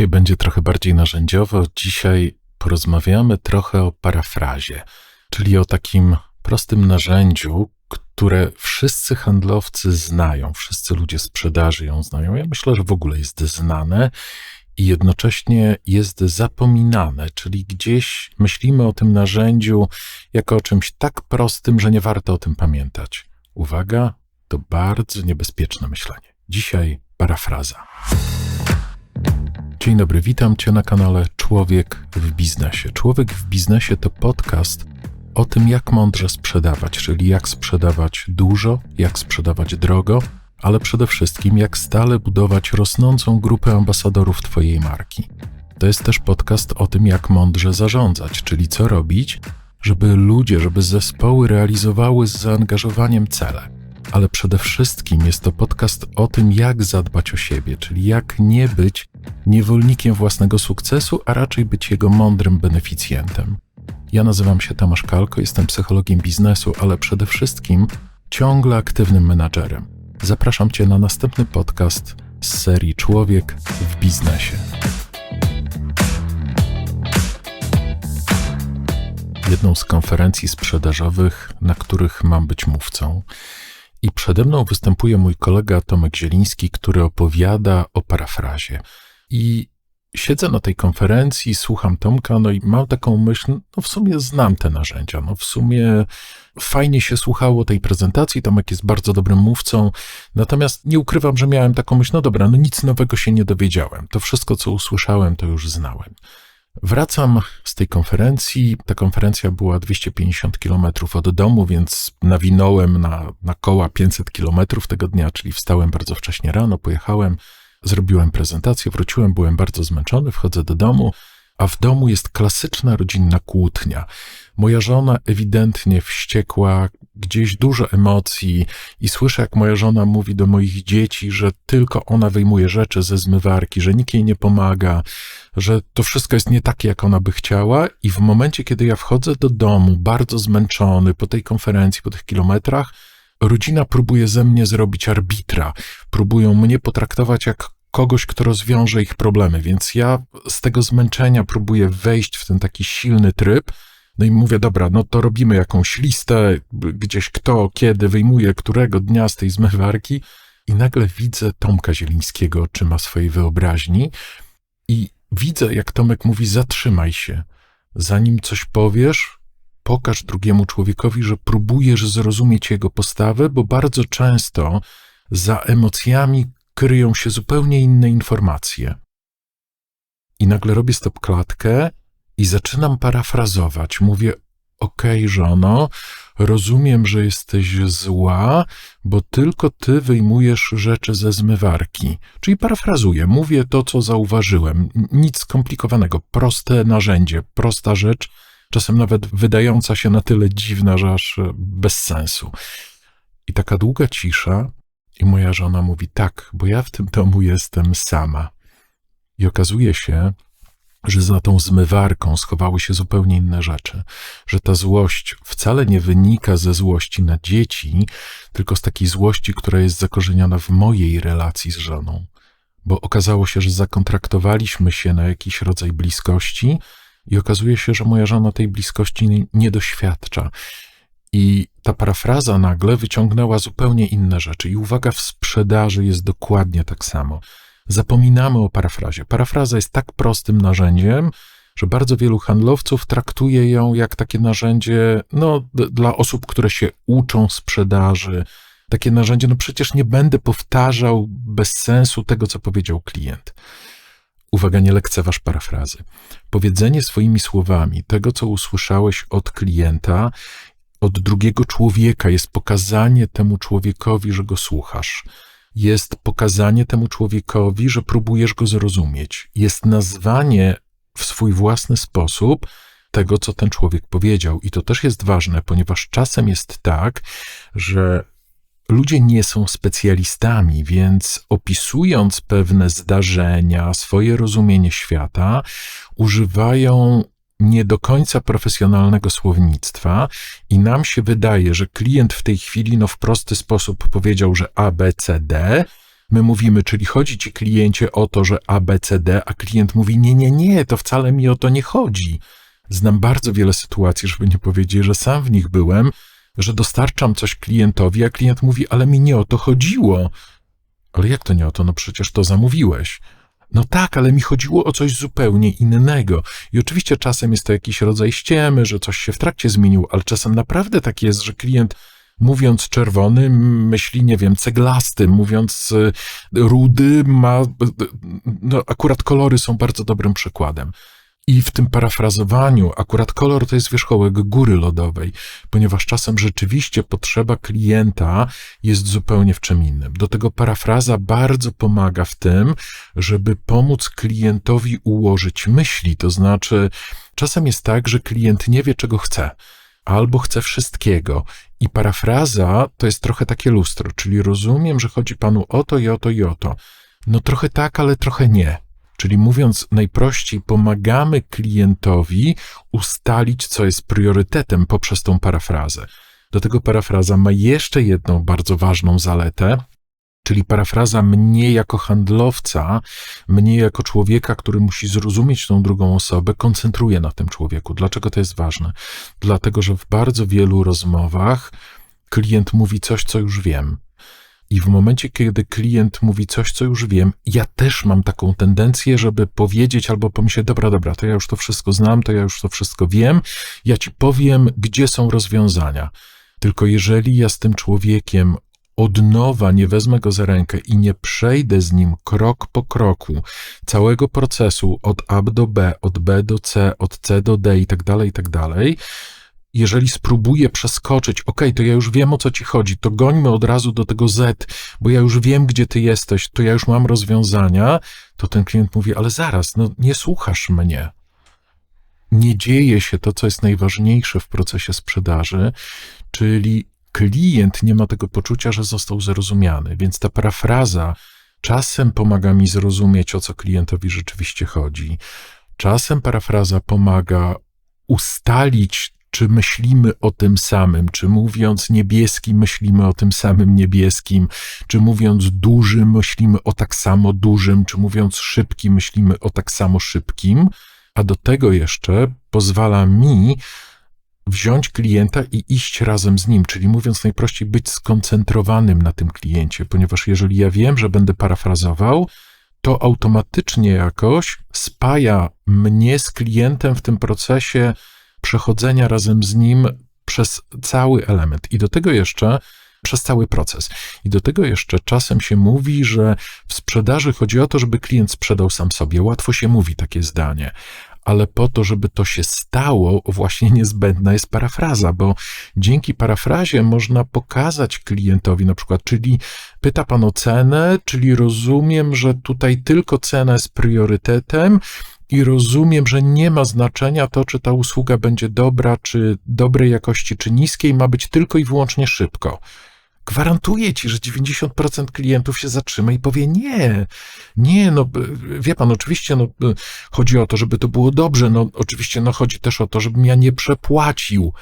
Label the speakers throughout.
Speaker 1: Dzisiaj będzie trochę bardziej narzędziowo. Dzisiaj porozmawiamy trochę o parafrazie, czyli o takim prostym narzędziu, które wszyscy handlowcy znają, wszyscy ludzie sprzedaży ją znają. Ja myślę, że w ogóle jest znane i jednocześnie jest zapominane, czyli gdzieś myślimy o tym narzędziu jako o czymś tak prostym, że nie warto o tym pamiętać. Uwaga, to bardzo niebezpieczne myślenie. Dzisiaj parafraza. Dzień dobry, witam Cię na kanale Człowiek w Biznesie. Człowiek w Biznesie to podcast o tym, jak mądrze sprzedawać, czyli jak sprzedawać dużo, jak sprzedawać drogo, ale przede wszystkim jak stale budować rosnącą grupę ambasadorów Twojej marki. To jest też podcast o tym, jak mądrze zarządzać, czyli co robić, żeby ludzie, żeby zespoły realizowały z zaangażowaniem cele ale przede wszystkim jest to podcast o tym, jak zadbać o siebie, czyli jak nie być niewolnikiem własnego sukcesu, a raczej być jego mądrym beneficjentem. Ja nazywam się Tomasz Kalko, jestem psychologiem biznesu, ale przede wszystkim ciągle aktywnym menadżerem. Zapraszam Cię na następny podcast z serii Człowiek w biznesie. Jedną z konferencji sprzedażowych, na których mam być mówcą, i przede mną występuje mój kolega Tomek Zieliński, który opowiada o parafrazie. I siedzę na tej konferencji, słucham Tomka, no i mam taką myśl, no w sumie znam te narzędzia, no w sumie fajnie się słuchało tej prezentacji, Tomek jest bardzo dobrym mówcą, natomiast nie ukrywam, że miałem taką myśl, no dobra, no nic nowego się nie dowiedziałem, to wszystko, co usłyszałem, to już znałem. Wracam z tej konferencji. Ta konferencja była 250 km od domu, więc nawinąłem na, na koła 500 km tego dnia, czyli wstałem bardzo wcześnie rano, pojechałem, zrobiłem prezentację, wróciłem, byłem bardzo zmęczony, wchodzę do domu a w domu jest klasyczna rodzinna kłótnia. Moja żona ewidentnie wściekła, gdzieś dużo emocji i słyszę, jak moja żona mówi do moich dzieci, że tylko ona wyjmuje rzeczy ze zmywarki, że nikt jej nie pomaga, że to wszystko jest nie takie, jak ona by chciała i w momencie, kiedy ja wchodzę do domu, bardzo zmęczony po tej konferencji, po tych kilometrach, rodzina próbuje ze mnie zrobić arbitra, próbują mnie potraktować jak kogoś, kto rozwiąże ich problemy. Więc ja z tego zmęczenia próbuję wejść w ten taki silny tryb. No i mówię, dobra, no to robimy jakąś listę, gdzieś kto, kiedy wyjmuje, którego dnia z tej zmywarki. I nagle widzę Tomka Zielińskiego oczyma swojej wyobraźni widzę, jak Tomek mówi: Zatrzymaj się. Zanim coś powiesz, pokaż drugiemu człowiekowi, że próbujesz zrozumieć jego postawę, bo bardzo często za emocjami kryją się zupełnie inne informacje. I nagle robię stop klatkę i zaczynam parafrazować. Mówię: Okej, okay, żono, rozumiem, że jesteś zła, bo tylko ty wyjmujesz rzeczy ze zmywarki. Czyli parafrazuję, mówię to, co zauważyłem. Nic skomplikowanego, proste narzędzie, prosta rzecz, czasem nawet wydająca się na tyle dziwna, że aż bez sensu. I taka długa cisza, i moja żona mówi: Tak, bo ja w tym domu jestem sama. I okazuje się, że za tą zmywarką schowały się zupełnie inne rzeczy, że ta złość wcale nie wynika ze złości na dzieci, tylko z takiej złości, która jest zakorzeniona w mojej relacji z żoną. Bo okazało się, że zakontraktowaliśmy się na jakiś rodzaj bliskości, i okazuje się, że moja żona tej bliskości nie doświadcza. I ta parafraza nagle wyciągnęła zupełnie inne rzeczy. I uwaga, w sprzedaży jest dokładnie tak samo. Zapominamy o parafrazie. Parafraza jest tak prostym narzędziem, że bardzo wielu handlowców traktuje ją jak takie narzędzie no, dla osób, które się uczą sprzedaży. Takie narzędzie, no przecież nie będę powtarzał bez sensu tego, co powiedział klient. Uwaga, nie lekceważ parafrazy. Powiedzenie swoimi słowami tego, co usłyszałeś od klienta, od drugiego człowieka, jest pokazanie temu człowiekowi, że go słuchasz. Jest pokazanie temu człowiekowi, że próbujesz go zrozumieć. Jest nazwanie w swój własny sposób tego, co ten człowiek powiedział. I to też jest ważne, ponieważ czasem jest tak, że ludzie nie są specjalistami, więc opisując pewne zdarzenia, swoje rozumienie świata, używają nie do końca profesjonalnego słownictwa i nam się wydaje, że klient w tej chwili no, w prosty sposób powiedział, że A, B, C, D, My mówimy, czyli chodzi ci kliencie o to, że A, B, C, D, a klient mówi, nie, nie, nie, to wcale mi o to nie chodzi. Znam bardzo wiele sytuacji, żeby nie powiedzieć, że sam w nich byłem, że dostarczam coś klientowi, a klient mówi, ale mi nie o to chodziło. Ale jak to nie o to? No przecież to zamówiłeś. No tak, ale mi chodziło o coś zupełnie innego. I oczywiście czasem jest to jakiś rodzaj ściemy, że coś się w trakcie zmieniło, ale czasem naprawdę tak jest, że klient mówiąc czerwony, myśli, nie wiem, ceglasty, mówiąc y, rudy, ma. No, akurat kolory są bardzo dobrym przykładem. I w tym parafrazowaniu, akurat kolor to jest wierzchołek góry lodowej, ponieważ czasem rzeczywiście potrzeba klienta jest zupełnie w czym innym. Do tego parafraza bardzo pomaga w tym, żeby pomóc klientowi ułożyć myśli. To znaczy, czasem jest tak, że klient nie wie, czego chce albo chce wszystkiego. I parafraza to jest trochę takie lustro, czyli rozumiem, że chodzi panu o to i o to i o to. No trochę tak, ale trochę nie. Czyli mówiąc najprościej, pomagamy klientowi ustalić, co jest priorytetem poprzez tą parafrazę. Do tego parafraza ma jeszcze jedną bardzo ważną zaletę, czyli parafraza mnie jako handlowca, mnie jako człowieka, który musi zrozumieć tą drugą osobę, koncentruje na tym człowieku. Dlaczego to jest ważne? Dlatego, że w bardzo wielu rozmowach klient mówi coś, co już wiem. I w momencie, kiedy klient mówi coś, co już wiem, ja też mam taką tendencję, żeby powiedzieć albo pomyśleć, dobra, dobra, to ja już to wszystko znam, to ja już to wszystko wiem, ja ci powiem, gdzie są rozwiązania. Tylko jeżeli ja z tym człowiekiem od nowa nie wezmę go za rękę i nie przejdę z nim krok po kroku całego procesu od A do B, od B do C, od C do D i tak dalej, i tak dalej, jeżeli spróbuję przeskoczyć, ok, to ja już wiem o co ci chodzi, to gońmy od razu do tego Z, bo ja już wiem, gdzie ty jesteś, to ja już mam rozwiązania, to ten klient mówi, ale zaraz, no nie słuchasz mnie. Nie dzieje się to, co jest najważniejsze w procesie sprzedaży, czyli klient nie ma tego poczucia, że został zrozumiany, więc ta parafraza czasem pomaga mi zrozumieć, o co klientowi rzeczywiście chodzi. Czasem parafraza pomaga ustalić czy myślimy o tym samym, czy mówiąc niebieski myślimy o tym samym niebieskim, czy mówiąc duży myślimy o tak samo dużym, czy mówiąc szybki myślimy o tak samo szybkim, a do tego jeszcze pozwala mi wziąć klienta i iść razem z nim, czyli mówiąc najprościej, być skoncentrowanym na tym kliencie, ponieważ jeżeli ja wiem, że będę parafrazował, to automatycznie jakoś spaja mnie z klientem w tym procesie przechodzenia razem z nim przez cały element. I do tego jeszcze przez cały proces. I do tego jeszcze czasem się mówi, że w sprzedaży chodzi o to, żeby klient sprzedał sam sobie. Łatwo się mówi takie zdanie, ale po to, żeby to się stało, właśnie niezbędna jest parafraza, bo dzięki parafrazie można pokazać klientowi na przykład, czyli pyta pan o cenę, czyli rozumiem, że tutaj tylko cena jest priorytetem i rozumiem, że nie ma znaczenia to, czy ta usługa będzie dobra, czy dobrej jakości, czy niskiej, ma być tylko i wyłącznie szybko. Gwarantuję ci, że 90% klientów się zatrzyma i powie nie, nie, no wie pan, oczywiście no, chodzi o to, żeby to było dobrze, no oczywiście no, chodzi też o to, żebym ja nie przepłacił,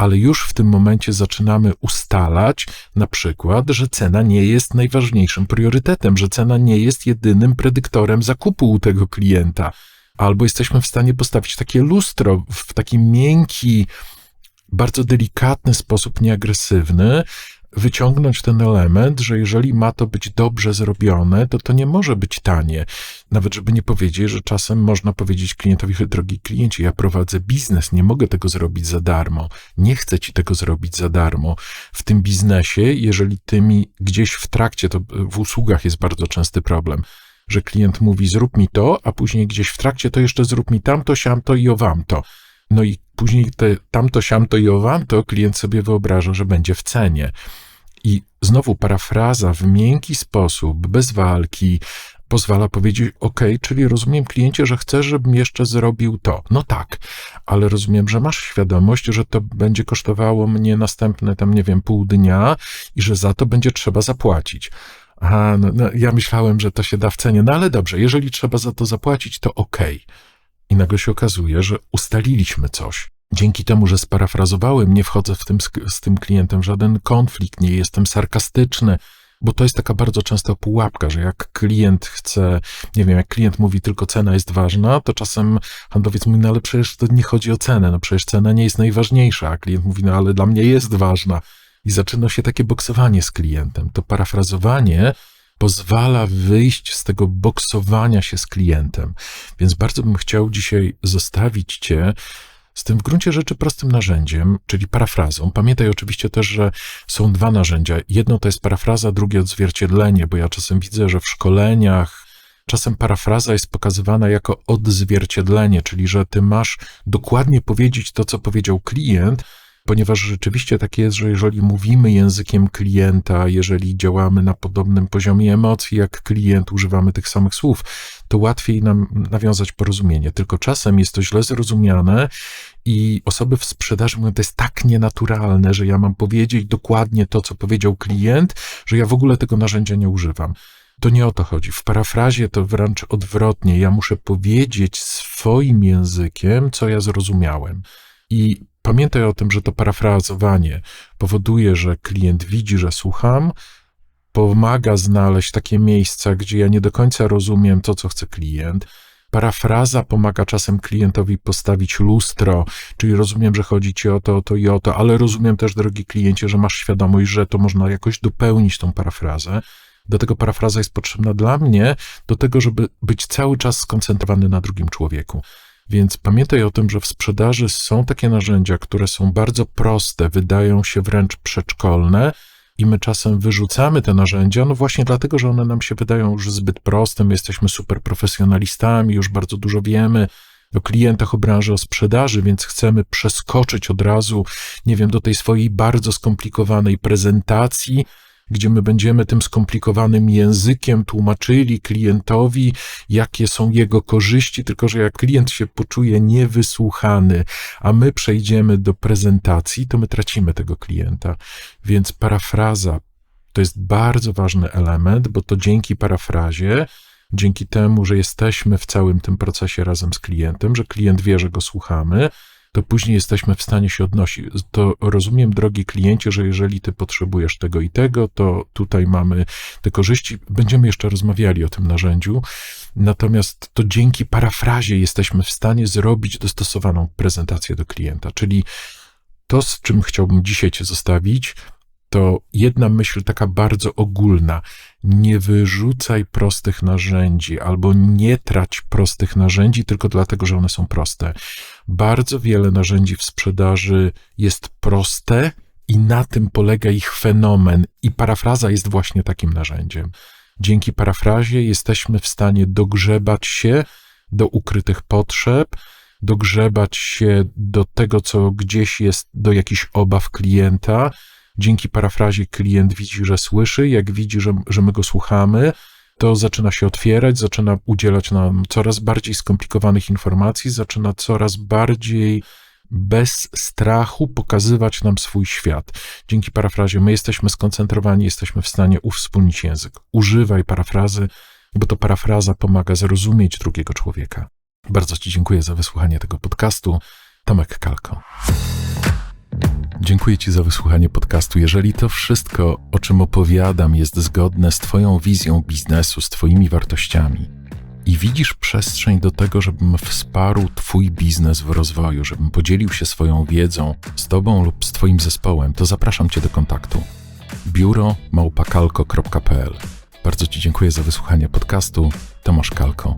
Speaker 1: ale już w tym momencie zaczynamy ustalać na przykład, że cena nie jest najważniejszym priorytetem, że cena nie jest jedynym predyktorem zakupu u tego klienta. Albo jesteśmy w stanie postawić takie lustro w taki miękki, bardzo delikatny sposób, nieagresywny, wyciągnąć ten element, że jeżeli ma to być dobrze zrobione, to to nie może być tanie. Nawet żeby nie powiedzieć, że czasem można powiedzieć klientowi, drogi kliencie, ja prowadzę biznes, nie mogę tego zrobić za darmo, nie chcę ci tego zrobić za darmo. W tym biznesie, jeżeli ty mi gdzieś w trakcie, to w usługach jest bardzo częsty problem, że klient mówi zrób mi to, a później gdzieś w trakcie to jeszcze zrób mi tamto, siamto i owamto. No i później te tamto, siamto i owanto klient sobie wyobraża, że będzie w cenie. I znowu parafraza w miękki sposób, bez walki, pozwala powiedzieć: OK, czyli rozumiem kliencie, że chcesz, żebym jeszcze zrobił to. No tak, ale rozumiem, że masz świadomość, że to będzie kosztowało mnie następne tam, nie wiem, pół dnia i że za to będzie trzeba zapłacić. Aha, no, no, ja myślałem, że to się da w cenie, no ale dobrze, jeżeli trzeba za to zapłacić, to OK. I nagle się okazuje, że ustaliliśmy coś. Dzięki temu, że sparafrazowałem, nie wchodzę w tym, z tym klientem w żaden konflikt, nie jestem sarkastyczny, bo to jest taka bardzo często pułapka, że jak klient chce, nie wiem, jak klient mówi tylko cena jest ważna, to czasem handlowiec mówi, no ale przecież to nie chodzi o cenę, no przecież cena nie jest najważniejsza, a klient mówi, no ale dla mnie jest ważna. I zaczyna się takie boksowanie z klientem. To parafrazowanie pozwala wyjść z tego boksowania się z klientem. Więc bardzo bym chciał dzisiaj zostawić Cię z tym w gruncie rzeczy prostym narzędziem, czyli parafrazą. Pamiętaj oczywiście też, że są dwa narzędzia. Jedno to jest parafraza, drugie odzwierciedlenie, bo ja czasem widzę, że w szkoleniach czasem parafraza jest pokazywana jako odzwierciedlenie, czyli że ty masz dokładnie powiedzieć to, co powiedział klient, ponieważ rzeczywiście tak jest, że jeżeli mówimy językiem klienta, jeżeli działamy na podobnym poziomie emocji jak klient, używamy tych samych słów, to łatwiej nam nawiązać porozumienie. Tylko czasem jest to źle zrozumiane i osoby w sprzedaży mówią, to jest tak nienaturalne, że ja mam powiedzieć dokładnie to, co powiedział klient, że ja w ogóle tego narzędzia nie używam. To nie o to chodzi. W parafrazie to wręcz odwrotnie. Ja muszę powiedzieć swoim językiem, co ja zrozumiałem. I pamiętaj o tym, że to parafrazowanie powoduje, że klient widzi, że słucham, pomaga znaleźć takie miejsca, gdzie ja nie do końca rozumiem to, co chce klient. Parafraza pomaga czasem klientowi postawić lustro, czyli rozumiem, że chodzi ci o to, o to i o to, ale rozumiem też, drogi kliencie, że masz świadomość, że to można jakoś dopełnić tą parafrazę. Do tego parafraza jest potrzebna dla mnie, do tego, żeby być cały czas skoncentrowany na drugim człowieku. Więc pamiętaj o tym, że w sprzedaży są takie narzędzia, które są bardzo proste, wydają się wręcz przedszkolne, i my czasem wyrzucamy te narzędzia, no właśnie dlatego, że one nam się wydają już zbyt proste, my jesteśmy super profesjonalistami, już bardzo dużo wiemy o klientach, o branży, o sprzedaży, więc chcemy przeskoczyć od razu, nie wiem, do tej swojej bardzo skomplikowanej prezentacji, gdzie my będziemy tym skomplikowanym językiem tłumaczyli klientowi, jakie są jego korzyści, tylko że jak klient się poczuje niewysłuchany, a my przejdziemy do prezentacji, to my tracimy tego klienta. Więc parafraza to jest bardzo ważny element, bo to dzięki parafrazie dzięki temu, że jesteśmy w całym tym procesie razem z klientem, że klient wie, że go słuchamy, to później jesteśmy w stanie się odnosić. To rozumiem, drogi kliencie, że jeżeli ty potrzebujesz tego i tego, to tutaj mamy te korzyści. Będziemy jeszcze rozmawiali o tym narzędziu. Natomiast to dzięki parafrazie jesteśmy w stanie zrobić dostosowaną prezentację do klienta. Czyli to, z czym chciałbym dzisiaj Cię zostawić, to jedna myśl taka bardzo ogólna. Nie wyrzucaj prostych narzędzi albo nie trać prostych narzędzi tylko dlatego, że one są proste. Bardzo wiele narzędzi w sprzedaży jest proste i na tym polega ich fenomen, i parafraza jest właśnie takim narzędziem. Dzięki parafrazie jesteśmy w stanie dogrzebać się do ukrytych potrzeb, dogrzebać się do tego, co gdzieś jest, do jakichś obaw klienta, Dzięki parafrazie klient widzi, że słyszy, jak widzi, że, że my go słuchamy, to zaczyna się otwierać, zaczyna udzielać nam coraz bardziej skomplikowanych informacji, zaczyna coraz bardziej bez strachu pokazywać nam swój świat. Dzięki parafrazie my jesteśmy skoncentrowani, jesteśmy w stanie uwspólnić język. Używaj parafrazy, bo to parafraza pomaga zrozumieć drugiego człowieka. Bardzo Ci dziękuję za wysłuchanie tego podcastu. Tomek Kalko. Dziękuję Ci za wysłuchanie podcastu. Jeżeli to wszystko, o czym opowiadam, jest zgodne z Twoją wizją biznesu, z Twoimi wartościami i widzisz przestrzeń do tego, żebym wsparł Twój biznes w rozwoju, żebym podzielił się swoją wiedzą z Tobą lub z Twoim zespołem, to zapraszam Cię do kontaktu. Biuro małpakalko.pl Bardzo Ci dziękuję za wysłuchanie podcastu. Tomasz Kalko.